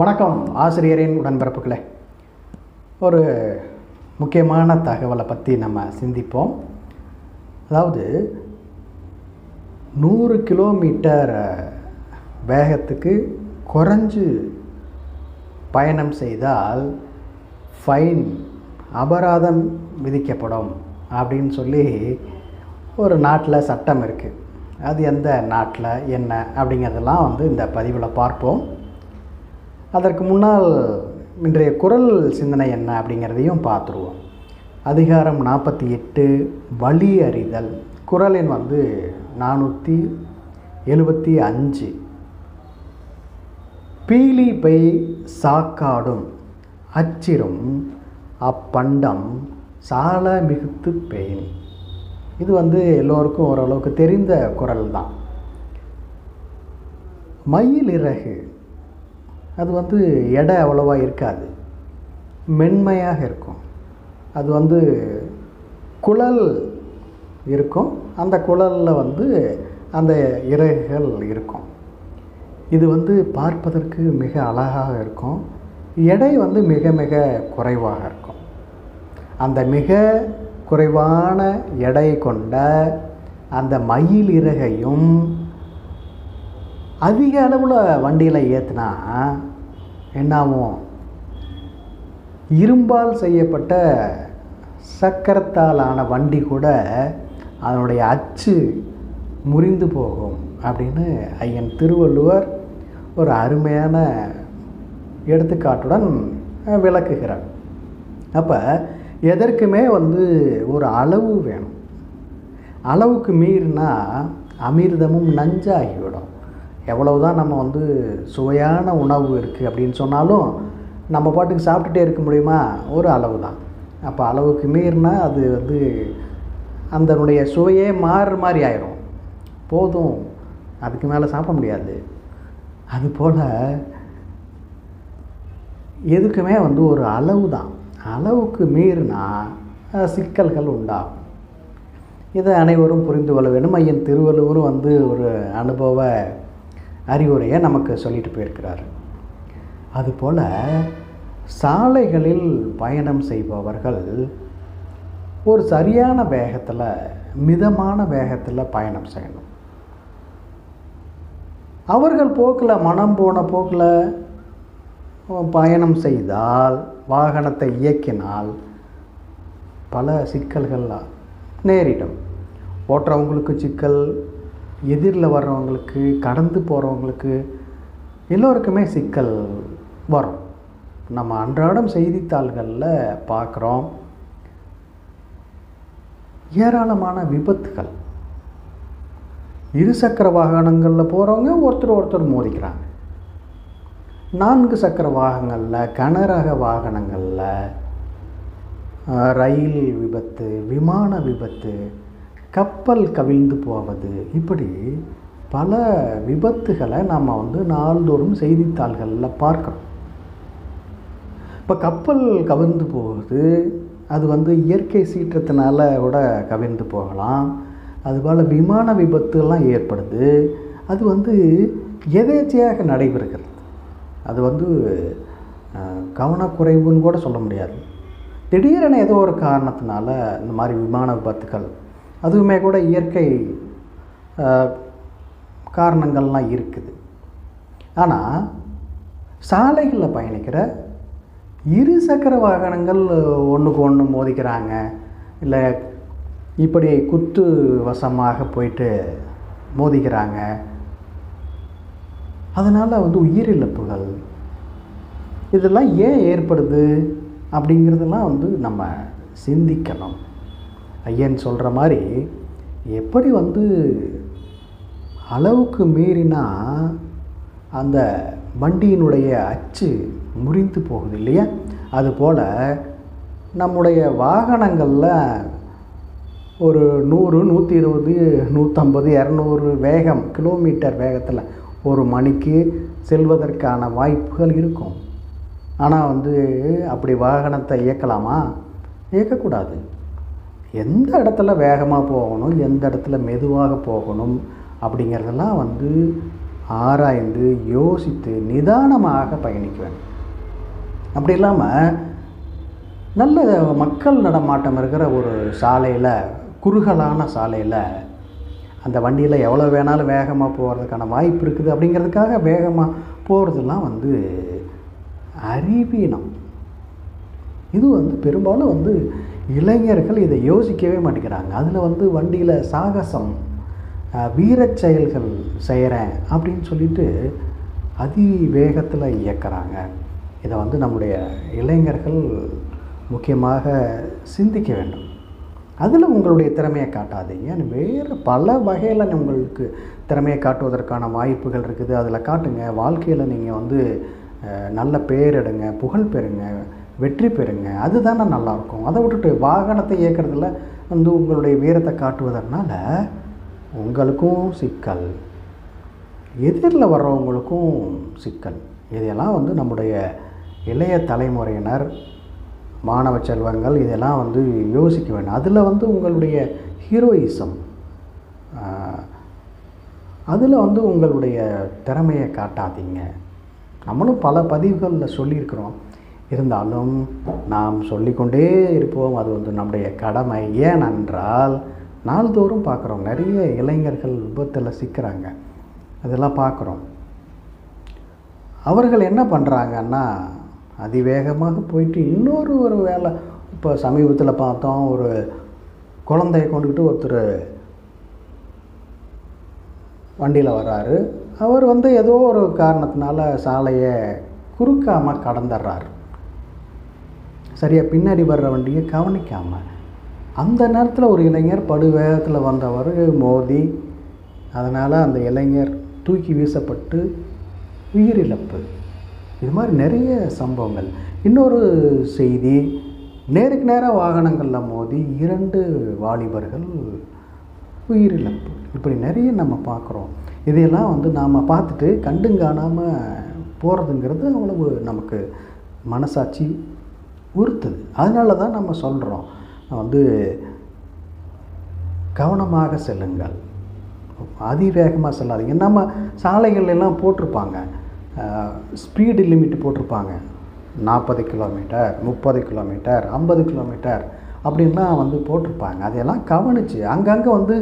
வணக்கம் ஆசிரியரின் உடன்பிறப்புகளே. ஒரு முக்கியமான தகவலை பற்றி நம்ம சிந்திப்போம். அதாவது நூறு கிலோமீட்டர் வேகத்துக்கு குறைஞ்சு பயணம் செய்தால் ஃபைன் அபராதம் விதிக்கப்படும் அப்படின்னு சொல்லி ஒரு நாட்டில் சட்டம் இருக்குது அது எந்த நாட்டில் என்ன அப்படிங்கிறதெல்லாம் வந்து இந்த பதிவில் பார்ப்போம். அதற்கு முன்னால் இன்றைய குரல் சிந்தனை என்ன அப்படிங்கிறதையும் பார்த்துருவோம். அதிகாரம் நாற்பத்தி எட்டு வழி அறிதல். குரலின் வந்து நானூற்றி எழுபத்தி அஞ்சு. பீலி பை சாக்காடும் அச்சிரும் அப்பண்டம் சால மிகுத்து பெயின் இது வந்து எல்லோருக்கும் ஓரளவுக்கு தெரிந்த குரல் தான் மயிலிறகு அது வந்து எடை அவ்வளோவா இருக்காது. மென்மையாக இருக்கும். அது வந்து குழல் இருக்கும். அந்த குழலில் வந்து அந்த இறகுகள் இருக்கும். இது வந்து பார்ப்பதற்கு மிக அழகாக இருக்கும். எடை வந்து மிக மிக குறைவாக இருக்கும். அந்த மிக குறைவான எடை கொண்ட அந்த மயில் இறகையும் அதிக அளவில் வண்டியில் ஏற்றுனா என்னாகும் இரும்பால் செய்யப்பட்ட சக்கரத்தால் ஆன வண்டி கூட அதனுடைய அச்சு முறிந்து போகும் அப்படின்னு ஐயன் திருவள்ளுவர் ஒரு அருமையான எடுத்துக்காட்டுடன் விளக்குகிறார். அப்போ எதற்குமே வந்து ஒரு அளவு வேணும். அளவுக்கு மீறினா அமிர்தமும் நஞ்சாகிவிடும். எவ்வளவுதான் நம்ம வந்து சுவையான உணவு இருக்குது அப்படின்னு சொன்னாலும் நம்ம பாட்டுக்கு சாப்பிட்டுட்டே இருக்க முடியுமா? ஒரு அளவு தான் அப்போ அளவுக்கு மீறினா அது வந்து அதனுடைய சுவையே மாறுற மாதிரி ஆயிரும். போதும். அதுக்கு மேலே சாப்பிட முடியாது. அதுபோல் எதுக்குமே வந்து ஒரு அளவு தான் அளவுக்கு மீறினா சிக்கல்கள் உண்டாகும். இதை அனைவரும் புரிந்து கொள்ள வேண்டும். ஐயன் திருவள்ளுவரும் வந்து ஒரு அனுபவ அறிவுரையை நமக்கு சொல்லிட்டு போயிருக்கிறார். அதுபோல் சாலைகளில் பயணம் செய்பவர்கள் ஒரு சரியான வேகத்தில் மிதமான வேகத்தில் பயணம் செய்யணும். அவர்கள் போக்கில் மனம் போன போக்கில் பயணம் செய்தால் வாகனத்தை இயக்கினால் பல சிக்கல்கள் நேரிடும். ஓட்டுறவங்களுக்கு சிக்கல் எதிரில் வர்றவங்களுக்கு கடந்து போகிறவங்களுக்கு எல்லோருக்குமே சிக்கல் வரும். நம்ம அன்றாடம் செய்தித்தாள்களில் பார்க்குறோம். ஏராளமான விபத்துகள். இருசக்கர வாகனங்களில் போகிறவங்க ஒருத்தர் ஒருத்தர் மோதிக்கிறாங்க. நான்கு சக்கர வாகனங்களில் கனரக வாகனங்களில் ரயில் விபத்து விமான விபத்து கப்பல் கவிழ்ந்து போவது. இப்படி பல விபத்துகளை நாம் வந்து நாள்தோறும் செய்தித்தாள்களில் பார்க்குறோம். இப்போ கப்பல் கவிழ்ந்து போகுது. அது வந்து இயற்கை சீற்றத்தினால கூட கவிழ்ந்து போகலாம். அதுபோல் விமான விபத்துலாம் ஏற்படுது. அது வந்து எதேச்சையாக நடைபெறுகிறது. அது வந்து கவனக்குறைவுன்னு கூட சொல்ல முடியாது. திடீரென ஏதோ ஒரு காரணத்தினால இந்த மாதிரி விமான விபத்துகள் அதுவுமே கூட இயற்கை காரணங்கள்லாம் இருக்குது. ஆனால் சாலைகளில் பயணிக்கிற இருசக்கர வாகனங்கள் ஒன்றுக்கு ஒன்று மோதிக்கிறாங்க. இல்லை இப்படி குத்து வசமாக போயிட்டு மோதிக்கிறாங்க. அதனால் வந்து உயிரிழப்புகள். இதெல்லாம் ஏன் ஏற்படுது? அப்படிங்கிறதெல்லாம் வந்து நம்ம சிந்திக்கணும். ஐயன் சொல்கிற மாதிரி எப்படி வந்து அளவுக்கு மீறினா அந்த வண்டியினுடைய அச்சு முறிந்து போகுது இல்லையா? அதுபோல் நம்முடைய வாகனங்களில் ஒரு நூறு நூற்றி இருபது நூற்றம்பது இரநூறு வேகம் கிலோமீட்டர் வேகத்தில் ஒரு மணிக்கு செல்வதற்கான வாய்ப்புகள் இருக்கும். ஆனால் வந்து அப்படி வாகனத்தை இயக்கலாமா? இயக்கக்கூடாது. எந்த இடத்துல வேகமாக போகணும் எந்த இடத்துல மெதுவாக போகணும் அப்படிங்கிறதெல்லாம் வந்து ஆராய்ந்து யோசித்து நிதானமாக பயணிக்க வேண்டும். அப்படி இல்லாமல் நல்ல மக்கள் நடமாட்டம் இருக்கிற ஒரு சாலையில் குறுகலான சாலையில் அந்த வண்டியில் எவ்வளோ வேணாலும் வேகமாக போகிறதுக்கான வாய்ப்பு இருக்குது அப்படிங்கிறதுக்காக வேகமாக போகிறதுலாம் வந்து அறிவீனம். இது வந்து பெரும்பாலும் வந்து இளைஞர்கள் இதை யோசிக்கவே மாட்டேங்கிறாங்க. அதில் வந்து வண்டியில் சாகசம் வீரச் செயல்கள் செய்கிறேன் அப்படின்னு சொல்லிட்டு அதி வேகத்தில் இதை வந்து நம்முடைய இளைஞர்கள் முக்கியமாக சிந்திக்க வேண்டும். அதில் உங்களுடைய திறமையை காட்டாதீங்க. வேறு பல வகையில் உங்களுக்கு திறமையை காட்டுவதற்கான வாய்ப்புகள் இருக்குது. அதில் காட்டுங்க. வாழ்க்கையில் நீங்கள் வந்து நல்ல பேர் எடுங்க புகழ் பெறுங்க. வெற்றி பெறுங்க. அதுதானே நல்லாயிருக்கும். அதை விட்டுட்டு வாகனத்தை இயக்கிறதுல வந்து உங்களுடைய வீரத்தை காட்டுவதனால உங்களுக்கும் சிக்கல். எதிரில் வர்றவங்களுக்கும் சிக்கல். இதையெல்லாம் வந்து நம்முடைய இளைய தலைமுறையினர் மாணவ செல்வங்கள் இதெல்லாம் வந்து யோசிக்க வேண்டும் அதில் வந்து உங்களுடைய ஹீரோயிசம் அதில் வந்து உங்களுடைய திறமையை காட்டாதீங்க. நம்மளும் பல பதிவுகளில் சொல்லியிருக்கிறோம். இருந்தாலும் நாம் சொல்லிக்கொண்டே இருப்போம் அது வந்து நம்முடைய கடமை. ஏனென்றால் நாள்தோறும் பார்க்குறோம் நிறைய இளைஞர்கள் விபத்தில் சிக்கிறாங்க. அதெல்லாம் பார்க்குறோம். அவர்கள் என்ன பண்ணுறாங்கன்னா அதிவேகமாக போயிட்டு இன்னொரு ஒரு வேலை. இப்போ சமீபத்தில் பார்த்தோம் ஒரு குழந்தைய கொண்டுக்கிட்டு ஒருத்தர் வண்டியில் வர்றாரு. அவர் வந்து ஏதோ ஒரு காரணத்தினால சாலையை குறுக்காமல் கடந்துடுறாரு. சரியாக பின்னாடி வர்ற வண்டியை கவனிக்காமல் அந்த நேரத்தில் ஒரு இளைஞர் படுவேகத்தில் வந்தவர் மோதி அதனால் அந்த இளைஞர் தூக்கி வீசப்பட்டு உயிரிழப்பு. இது மாதிரி நிறைய சம்பவங்கள். இன்னொரு செய்தி நேருக்கு நேராக வாகனங்களில் மோதி இரண்டு வாலிபர்கள் உயிரிழப்பு. இப்படி நிறைய நம்ம பார்க்குறோம் இதையெல்லாம் வந்து நாம் பார்த்துட்டு கண்டும் காணாமல் போகிறதுங்கிறது அவ்வளவு நமக்கு மனசாட்சி உறுத்துது அதனால தான் நம்ம சொல்கிறோம் வந்து கவனமாக செல்லுங்கள். அதிவேகமாக செல்லாதீங்க. நம்ம சாலைகள் எல்லாம் போட்டிருப்பாங்க. ஸ்பீடு லிமிட் போட்டிருப்பாங்க. நாற்பது கிலோமீட்டர் முப்பது கிலோமீட்டர் ஐம்பது கிலோமீட்டர் அப்படின்லாம் வந்து போட்டிருப்பாங்க. அதையெல்லாம் கவனித்து அங்கங்கே வந்து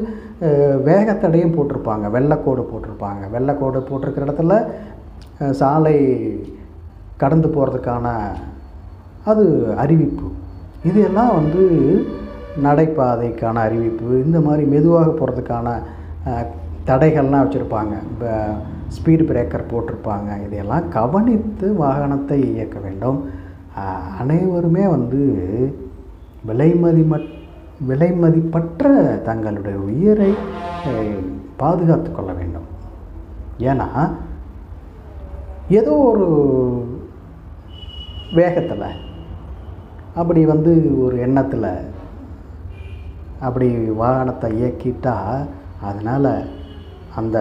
வேகத்தடையும் போட்டிருப்பாங்க. வெள்ளைக்கோடு போட்டிருப்பாங்க. வெள்ளைக்கோடு போட்டிருக்கிற இடத்துல சாலை கடந்து போகிறதுக்கான அது அறிவிப்பு. இது எல்லாம் வந்து நடைபாதைக்கான அறிவிப்பு. இந்த மாதிரி மெதுவாக போகிறதுக்கான தடைகள்லாம் வச்சுருப்பாங்க. இப்போ ஸ்பீடு பிரேக்கர் போட்டிருப்பாங்க. இதையெல்லாம் கவனித்து வாகனத்தை இயக்க வேண்டும். அனைவருமே வந்து விலைமதிமற் விலைமதிப்பற்ற தங்களுடைய உயிரை பாதுகாத்து கொள்ள வேண்டும். ஏன்னா ஏதோ ஒரு வேகத்தில் அப்படி வந்து ஒரு எண்ணத்தில் அப்படி வாகனத்தை இயக்கிட்டால் அதனால் அந்த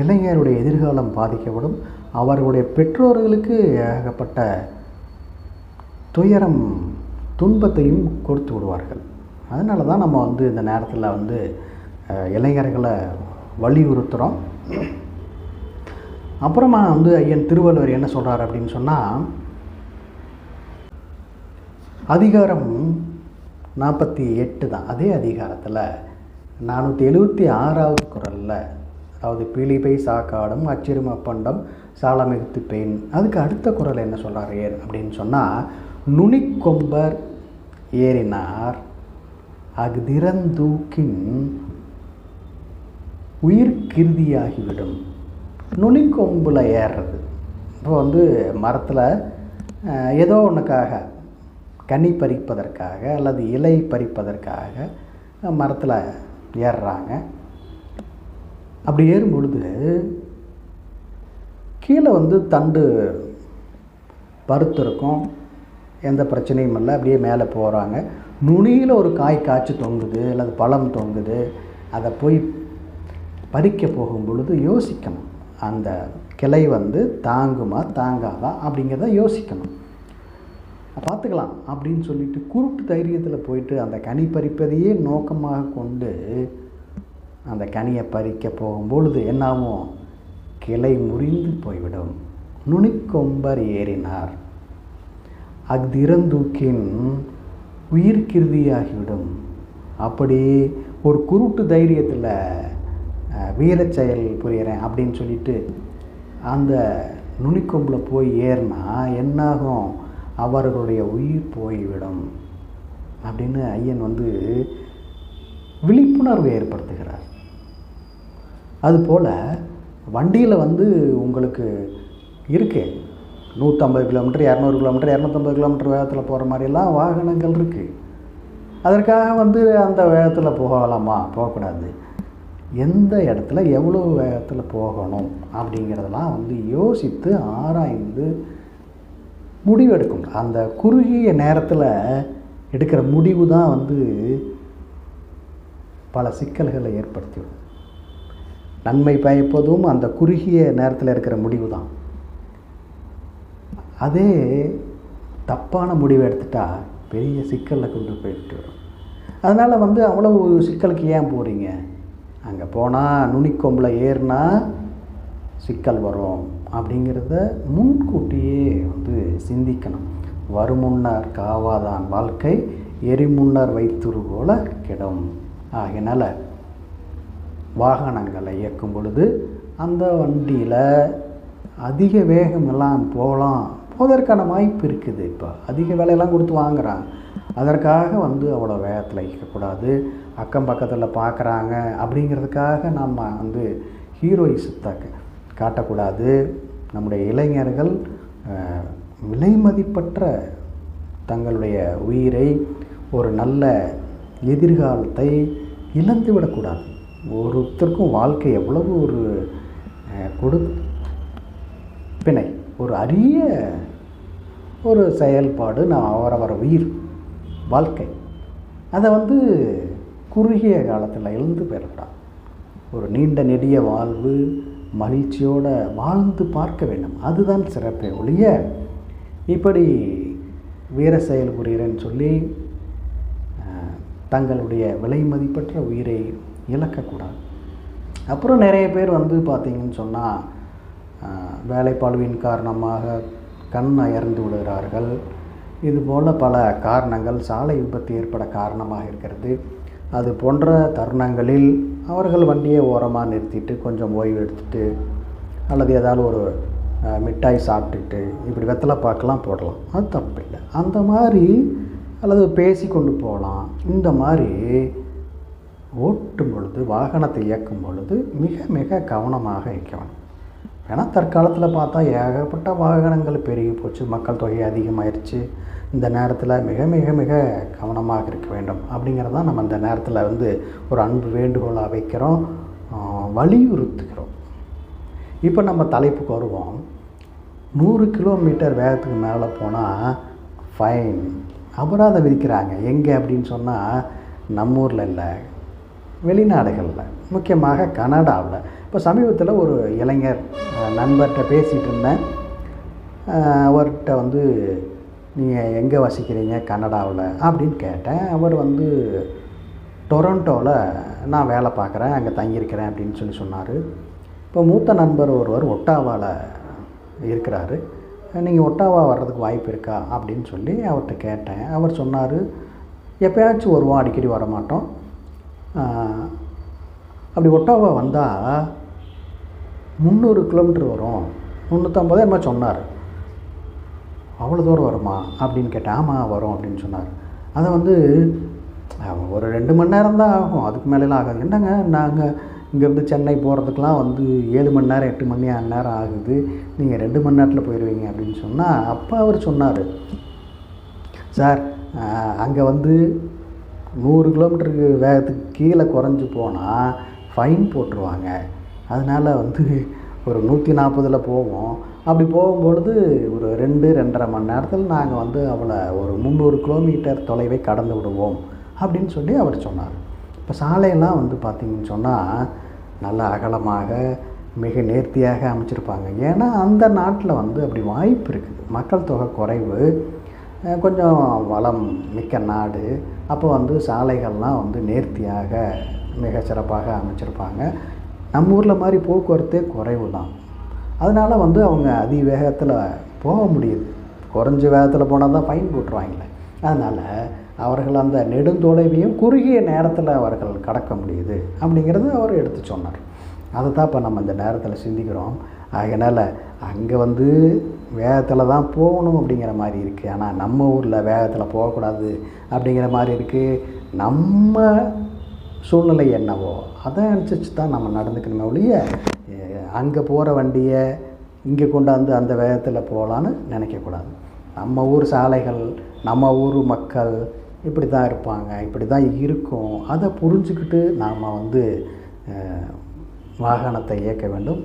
இளைஞருடைய எதிர்காலம் பாதிக்கப்படும். அவர்களுடைய பெற்றோர்களுக்கு ஏகப்பட்ட துயரம் துன்பத்தையும் கொடுத்து விடுவார்கள். அதனால தான் நம்ம வந்து இந்த நேரத்தில் வந்து இளைஞர்களை வலியுறுத்துகிறோம் அப்புறமா வந்து ஐயன் திருவள்ளுவர் என்ன சொல்கிறார் அப்படின்னு சொன்னால் அதிகாரம் நாற்பத்தி எட்டு தான். அதே அதிகாரத்தில் நானூற்றி எழுபத்தி ஆறாவது குரலில் அதாவது பிலிபை சாக்காடும் அச்சிறும பண்டம் சாலமிகுத்து பெயின் அதுக்கு அடுத்த குரல் என்ன சொல்கிறார் ஏன் அப்படின்னு சொன்னால் நுனிக்கொம்பர் ஏறினார் அஃதிறந்தூக்கின் உயிர் கிருதியாகிவிடும் நுனிக்கொம்பில் ஏறுறது. இப்போ வந்து மரத்தில் ஏதோ ஒன்றுக்காக கனி பறிப்பதற்காக அல்லது இலை பறிப்பதற்காக மரத்தில் ஏறுறாங்க. அப்படி ஏறும் பொழுது கீழே வந்து தண்டு பருத்திருக்கும். எந்த பிரச்சனையும் இல்லை. அப்படியே மேலே போகிறாங்க நுனியில் ஒரு காய் காய்ச்சி தொங்குது அல்லது பழம் தொங்குது. அதை போய் பறிக்க போகும் பொழுது யோசிக்கணும். அந்த கிளை வந்து தாங்குமா தாங்காதா அப்படிங்கிறத யோசிக்கணும். பார்த்துக்கலாம் அப்படின்னு சொல்லிட்டு குருட்டு தைரியத்தில் போயிட்டு அந்த கனி பறிப்பதையே நோக்கமாக கொண்டு அந்த கனியை பறிக்க போகும்பொழுது என்னாகும்? கிளை முறிந்து போய்விடும். நுனிக்கொம்பர் ஏறினார். அக்திறந்தூக்கின் உயிர்கிருதியாகிவிடும் அப்படி ஒரு குருட்டு தைரியத்தில் வீரச் செயல் புரியறேன் அப்படின்னு சொல்லிட்டு அந்த நுனிக்கொம்பில் போய் ஏறினா என்னாகும்? அவர்களுடைய உயிர் போய்விடும். அப்படின்னு ஐயன் வந்து விழிப்புணர்வு ஏற்படுத்துகிறார். அதுபோல் வண்டியில் வந்து உங்களுக்கு இருக்கு. நூற்றம்பது கிலோமீட்டர் இரநூறு கிலோமீட்டர் இரநூத்தம்பது கிலோமீட்டர் வேகத்தில் போகிற மாதிரிலாம் வாகனங்கள் இருக்குது அதற்காக வந்து அந்த வேகத்தில் போகலாமா? போகக்கூடாது. எந்த இடத்துல எவ்வளோ வேகத்தில் போகணும் அப்படிங்கிறதெல்லாம் வந்து யோசித்து ஆராய்ந்து முடிவெடுக்கும். அந்த குறுகிய நேரத்தில் எடுக்கிற முடிவு தான் வந்து பல சிக்கல்களை ஏற்படுத்திவிடும். நன்மை பயப்பதும் அந்த குறுகிய நேரத்தில் இருக்கிற முடிவு தான் அதே தப்பான முடிவு எடுத்துட்டா பெரிய சிக்கலில் கொண்டு போயிட்டு வரும் அதனால் வந்து அவ்வளவு சிக்கலுக்கு ஏன் போகிறீங்க அங்கே போனால் நுனிக்கொம்பில் ஏறினா சிக்கல் வரும். அப்படிங்கிறத முன்கூட்டியே வந்து சிந்திக்கணும். வருமுன்னர் காவாதான் வாழ்க்கை எரிமுன்னர் வைத்துரு போல கிடும். ஆகையினால் வாகனங்களை இயக்கும் பொழுது அந்த வண்டியில் அதிக வேகம் எல்லாம் போகலாம். போவதற்கான வாய்ப்பு இருக்குது இப்போ. அதிக விலையெல்லாம் கொடுத்து வாங்குறாங்க அதற்காக வந்து அவ்வளோ வேகத்தில் இருக்கக்கூடாது அக்கம் பக்கத்தில் பார்க்குறாங்க அப்படிங்கிறதுக்காக நம்ம வந்து ஹீரோயிசத்தை காட்டக்கூடாது. நம்முடைய இளைஞர்கள் விலைமதிப்பற்ற தங்களுடைய உயிரை ஒரு நல்ல எதிர்காலத்தை இழந்து விடக்கூடாது. ஒருத்தருக்கும் வாழ்க்கை எவ்வளவு ஒரு கொடு பிணை ஒரு அரிய ஒரு செயல்பாடு நான் அவரவர் உயிர் வாழ்க்கை. அதை வந்து குறுகிய காலத்தில் இழந்து போயிடக்கூடாது. ஒரு நீண்ட நெடிய வாழ்வு மகிழ்ச்சியோடு வாழ்ந்து பார்க்க வேண்டும். அதுதான் சிறப்பே ஒழிய இப்படி வீர செயல் புரிகிறேன்னு சொல்லி தங்களுடைய விலை மதிப்பற்ற உயிரை இழக்கக்கூடாது. அப்புறம் நிறைய பேர் வந்து பார்த்திங்கன்னு சொன்னால் வேலைப்பாழ்வின் காரணமாக கண் அயர்ந்து விடுகிறார்கள். இதுபோல் பல காரணங்கள் சாலை விபத்து ஏற்பட காரணமாக இருக்கிறது. அது போன்ற தருணங்களில் அவர்கள் வண்டியை ஓரமாக நிறுத்திட்டு கொஞ்சம் ஓய்வு எடுத்துட்டு அல்லது ஏதாவது ஒரு மிட்டாய் சாப்பிட்டுட்டு இப்படி வெத்தலை பாக்கெலாம் போடலாம். அது தப்பு இல்லை. அந்த மாதிரி அல்லது பேசி கொண்டு போகலாம். இந்த மாதிரி ஓட்டும் பொழுது வாகனத்தை இயக்கும் பொழுது மிக மிக கவனமாக இயக்கணும் ஏன்னா தற்காலத்தில் பார்த்தா ஏகப்பட்ட வாகனங்கள் பெருகி போச்சு. மக்கள் தொகை அதிகமாயிருச்சு. இந்த நேரத்தில் மிக மிக மிக கவனமாக இருக்க வேண்டும். அப்படிங்கிறத நம்ம இந்த நேரத்தில் வந்து ஒரு அன்பு வேண்டுகோளாக வைக்கிறோம். வலியுறுத்துகிறோம். இப்போ நம்ம தலைப்புக்கு வருவோம். நூறு கிலோமீட்டர் வேகத்துக்கு மேலே போனால் ஃபைன். அபராதம் விதிக்கிறாங்க. எங்கே அப்படின்னு சொன்னால் நம்ம ஊரில் இல்லை. வெளிநாடுகளில் முக்கியமாக கனடாவில். இப்போ சமீபத்தில் ஒரு இளைஞர் நண்பர்கிட்ட பேசிகிட்டு இருந்தேன். அவர்கிட்ட வந்து நீங்கள் எங்கே வசிக்கிறீங்க கனடாவில்? அப்படின்னு கேட்டேன். அவர் வந்து டொரண்டோவில் நான் வேலை பார்க்குறேன் அங்கே தங்கியிருக்கிறேன் அப்படின்னு சொல்லி சொன்னார். இப்போ மூத்த நண்பர் ஒருவர் ஒட்டாவாவில் இருக்கிறாரு. நீங்கள் ஒட்டாவா வர்றதுக்கு வாய்ப்பு இருக்கா? அப்படின்னு சொல்லி அவர்கிட்ட கேட்டேன். அவர் சொன்னார் எப்பயாச்சும் வருவோம் அடிக்கடி வர மாட்டோம் அப்படி ஒட்டாவா வந்தால் முந்நூறு கிலோமீட்டர் வரும். முந்நூற்றம்பது என்ன சொன்னார். அவ்வளோ தூரம் வருமா? அப்படின்னு கேட்டேன் ஆமாம் வரும் அப்படின்னு சொன்னார். அதை வந்து ஒரு ரெண்டு மணி நேரம் தான் ஆகும். அதுக்கு மேலெலாம் ஆகாது. என்னங்க நாங்கள் இங்கேருந்து சென்னை போகிறதுக்கெலாம் வந்து ஏழு மணி நேரம் எட்டு மணி நேரம் ஆகுது. நீங்கள் ரெண்டு மணி நேரத்தில் போயிடுவீங்க அப்படின்னு சொன்னால் அப்போ அவர் சொன்னார். சார் அங்கே வந்து நூறு கிலோமீட்டருக்கு வேகத்துக்கு கீழே குறைஞ்சி போனால் ஃபைன் போட்டுருவாங்க. அதனால் வந்து ஒரு நூற்றி நாற்பதில் போவோம். அப்படி போகும்பொழுது ஒரு ரெண்டு ரெண்டரை மணி நேரத்தில் நாங்கள் வந்து அவளை ஒரு முந்நூறு கிலோமீட்டர் தொலைவை கடந்து விடுவோம் அப்படின்னு சொல்லி அவர் சொன்னார். இப்போ சாலையெல்லாம் வந்து பார்த்திங்கன்னு சொன்னால் நல்ல அகலமாக மிக நேர்த்தியாக அமைச்சிருப்பாங்க. ஏன்னா அந்த நாட்டில் வந்து அப்படி வாய்ப்பு இருக்குது. மக்கள் தொகை குறைவு கொஞ்சம் வளம் மிக்க நாடு. அப்போ வந்து சாலைகள்லாம் வந்து நேர்த்தியாக மிக சிறப்பாக அமைச்சிருப்பாங்க. நம்ம ஊரில் மாதிரி போக்குவரத்தே குறைவு தான். அதனால் வந்து அவங்க அதி வேகத்தில் போக முடியுது. குறைஞ்ச வேகத்தில் போனால் தான் ஃபைன் போட்டுருவாங்களே. அதனால் அவர்கள் அந்த நெடுந்தொலைவையும் குறுகிய நேரத்தில் அவர்கள் கடக்க முடியுது அப்படிங்கிறது அவர் எடுத்து சொன்னார். அதை தான் இப்போ நம்ம இந்த நேரத்தில் சிந்திக்கிறோம். அதனால் அங்கே வந்து வேகத்தில் தான் போகணும் அப்படிங்கிற மாதிரி இருக்குது ஆனால் நம்ம ஊரில் வேகத்தில் போகக்கூடாது அப்படிங்கிற மாதிரி இருக்குது நம்ம சூழ்நிலை என்னவோ அதை அனுசரித்து தான் நம்ம நடந்துக்கணுமே ஒழிய அங்கே போகிற வண்டியை இங்கே கொண்டாந்து அந்த வேகத்தில் போகலான்னு நினைக்கக்கூடாது. நம்ம ஊர் சாலைகள் நம்ம ஊர் மக்கள் இப்படி தான் இருப்பாங்க இப்படி தான் இருக்கும். அதை புரிஞ்சுக்கிட்டு நாம் வந்து வாகனத்தை இயக்க வேண்டும்.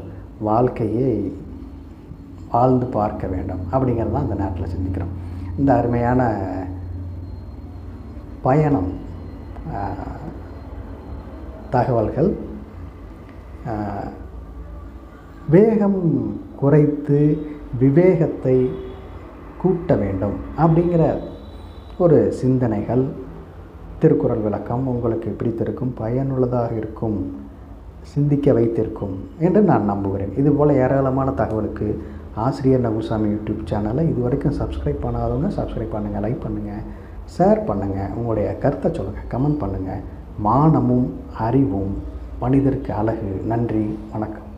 வாழ்க்கையை வாழ்ந்து பார்க்க வேண்டும். அப்படிங்கிறது தான் அந்த நேரத்தில் சிந்திக்கிறோம். இந்த அருமையான பயணம் தகவல்கள் வேகம் குறைத்து விவேகத்தை கூட்ட வேண்டும் அப்படிங்கிற ஒரு சிந்தனைகள் திருக்குறள் விளக்கம் உங்களுக்கு பிடித்திருக்கும் பயனுள்ளதாக இருக்கும் சிந்திக்க வைத்திருக்கும் என்று நான் நம்புகிறேன். இதுபோல் ஏராளமான தகவலுக்கு ஆசிரியர் நகுசாமி யூடியூப் சேனலை இது வரைக்கும் சப்ஸ்கிரைப் பண்ணாதவங்க சப்ஸ்கிரைப் பண்ணுங்கள் லைக் பண்ணுங்கள் ஷேர் பண்ணுங்கள் உங்களுடைய கருத்தை சொல்லுங்கள் கமெண்ட் பண்ணுங்கள் மானமும் அறிவும் மனிதருக்கு அழகு. நன்றி வணக்கம்.